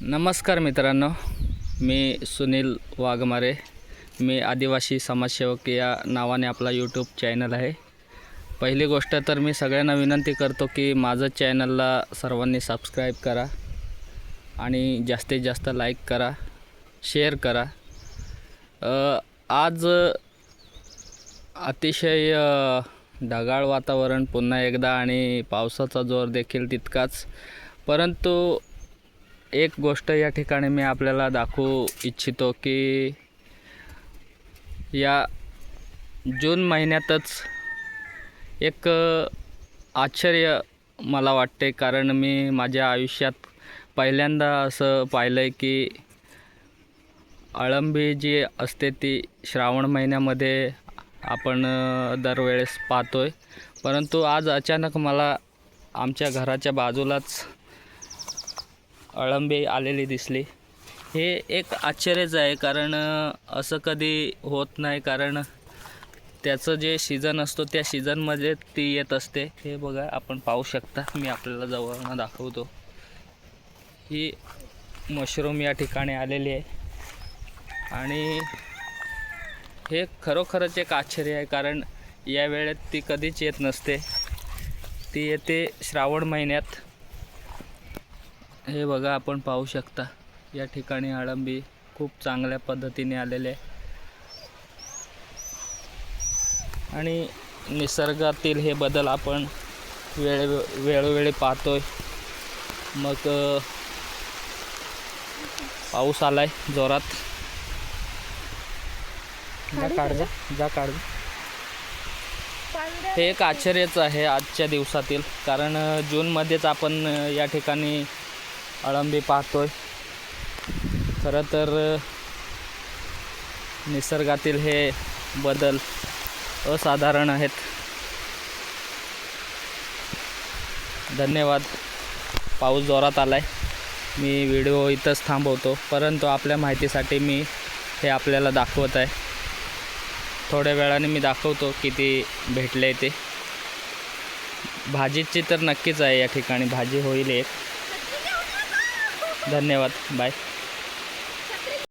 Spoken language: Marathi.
नमस्कार मित्रांनो मी सुनील वाघमारे. मी आदिवासी समाजसेवक या नावाने आपला यूट्यूब चॅनल आहे. पहिली गोष्ट तर मी सगळ्यांना विनंती करतो की माझं चॅनलला सर्वांनी सबस्क्राईब करा आणि जास्तीत जास्त लाईक करा शेअर करा. आज अतिशय ढगाळ वातावरण पुन्हा एकदा आणि पावसाचा जोर देखील तितकाच. परंतु एक गोष्ट या ठिकाणी मी आपल्याला दाखवू इच्छितो की या जून महिन्यातच एक आश्चर्य मला वाटते. कारण मी माझ्या आयुष्यात पहिल्यांदा असं पाहिलं आहे की अळंबी जी असते ती श्रावण महिन्यामध्ये आपण दरवेळेस पाहतो आहे परंतु आज अचानक मला आमच्या घराच्या बाजूलाच अळंबी आलेली दिसली. हे एक आश्चर्यच आहे कारण असं कधी होत नाही कारण त्याचं जे सीझन असतो त्या सीझनमध्ये ती येत असते. हे बघा आपण पाहू शकता. मी आपल्याला जवळनं दाखवतो. ही मशरूम या ठिकाणी आलेली आहे. आणि हे खरोखरच एक आश्चर्य आहे कारण या वेळेत ती कधीच येत नसते. ती येते श्रावण महिन्यात. हे बघा आपण पाहू शकता या ठिकाणी अळंबी खूप चांगल्या पद्धतीने आलेले आहे. आणि निसर्गातील हे बदल आपण वेळे वेळोवेळी पाहतोय. मग पाऊस आलाय जोरात. जा काढ जा जा काढ जा. हे एक आश्चर्यच आहे आजच्या दिवसातील कारण जूनमध्येच आपण या ठिकाणी अळंबी पाहतोय. खरं तर निसर्गातील हे बदल असाधारण आहेत. धन्यवाद. पाऊस जोरात आलाय. मी व्हिडिओ इथंच थांबवतो. परंतु आपल्या माहितीसाठी मी हे आपल्याला दाखवत आहे. थोड्या वेळाने मी दाखवतो किती भेटले ते. भाजीची तर नक्कीच आहे या ठिकाणी. भाजी होईल एक. धन्यवाद. बाय.